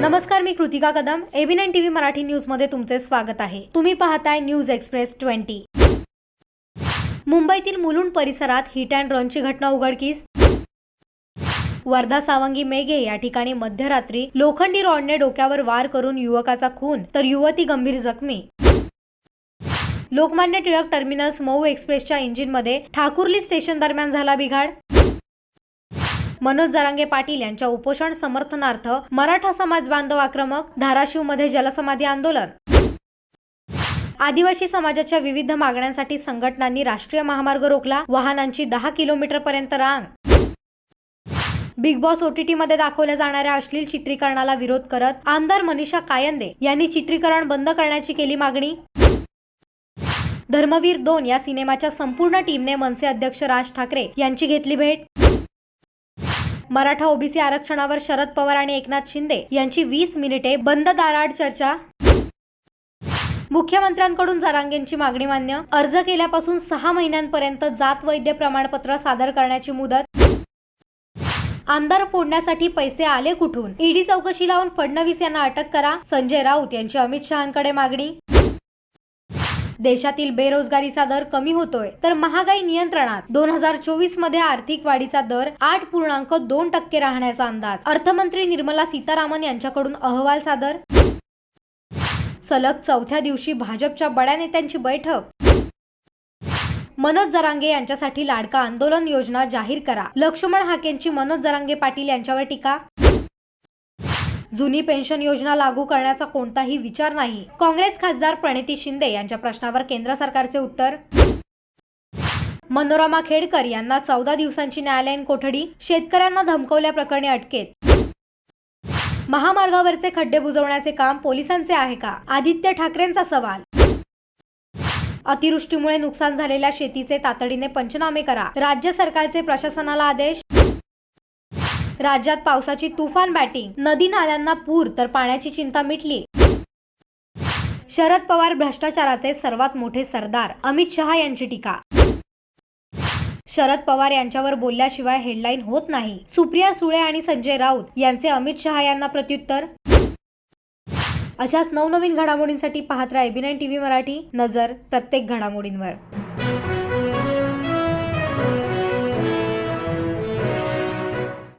नमस्कार मी Kritika Kadam. ABN TV Marathi न्यूजमध्ये तुमचे स्वागत आहे. तुम्ही पाहताय न्यूज एक्सप्रेस ट्वेंटी. मुंबईतील मुलुंड परिसरात हिट अँड रनची घटना उघडकीस. वर्धा सावंगी मेघे या ठिकाणी मध्यरात्री लोखंडी रॉडने डोक्यावर वार करून युवकाचा खून तर युवती गंभीर जखमी. लोकमान्य टिळक टर्मिनस मऊ एक्सप्रेसच्या इंजिनमध्ये ठाकुर्ली स्टेशन दरम्यान झाला बिघाड. मनोज जरांगे पाटील यांच्या उपोषण समर्थनार्थ मराठा समाज बांधव आक्रमक धाराशिवमध्ये जलसमाधी आंदोलन. आदिवासी समाजाच्या विविध मागण्यांसाठी संघटनांनी राष्ट्रीय महामार्ग रोखला वाहनांची दहा किलोमीटर पर्यंत रांग. बिग बॉस ओटीटी मध्ये दाखवल्या जाणाऱ्या अश्लील चित्रीकरणाला विरोध करत आमदार मनीषा कायंदे यांनी चित्रीकरण बंद करण्याची केली मागणी. धर्मवीर दोन या सिनेमाच्या संपूर्ण टीमने मनसे अध्यक्ष राज ठाकरे यांची घेतली भेट. मराठा ओबीसी आरक्षणावर शरद पवार आणि एकनाथ शिंदे यांची वीस मिनिटे बंद दाराड चर्चा. मुख्यमंत्र्यांकडून जरांगेंची मागणी मान्य. अर्ज केल्यापासून सहा महिन्यांपर्यंत जात वैद्य प्रमाणपत्र सादर करण्याची मुदत. आमदार फोडण्यासाठी पैसे आले कुठून? ईडी चौकशी लावून फडणवीस यांना अटक करा. संजय राऊत यांची अमित शहांकडे मागणी. देशातील बेरोजगारीचा दर कमी होतोय तर महागाई नियंत्रणात दोन हजार चोवीसमध्ये आर्थिक वाढीचा दर आठ पूर्णांक दोन टक्के राहण्याचा अंदाज. अर्थमंत्री निर्मला सीतारामन यांच्याकडून अहवाल सादर सलग चौथ्या दिवशी भाजपच्या बड्या नेत्यांची बैठक. मनोज जरांगे यांच्यासाठी लाडका आंदोलन योजना जाहीर करा. लक्ष्मण हाकेंची मनोज जरांगे पाटील यांच्यावर टीका. जुनी पेन्शन योजना लागू करण्याचा कोणताही विचार नाही. काँग्रेस खासदार प्रणिती शिंदे यांच्या प्रश्नावर केंद्र सरकारचे उत्तर? मनोरमा खेडकर यांना चौदा दिवसांची न्यायालयीन कोठडी शेतकऱ्यांना धमकवल्याप्रकरणी अटकेत. महामार्गावरचे खड्डे बुजवण्याचे काम पोलिसांचे आहे का? आदित्य ठाकरेंचा सवाल. अतिवृष्टीमुळे नुकसान झालेल्या शेतीचे तातडीने पंचनामे करा. राज्य सरकारचे प्रशासनाला आदेश? राज्यात पावसाची तुफान बॅटिंग नदी नाल्यांना पूर तर पाण्याची चिंता मिटली. शरद पवार भ्रष्टाचाराचे सर्वात मोठे सरदार अमित शहा यांची टीका. शरद पवार यांच्यावर बोलल्याशिवाय हेडलाईन होत नाही. सुप्रिया सुळे आणि संजय राऊत यांचे अमित शहा यांना प्रत्युत्तर. अशाच नवनवीन घडामोडींसाठी पाहत राहा एबीनाईन टीव्ही मराठी नजर प्रत्येक घडामोडींवर.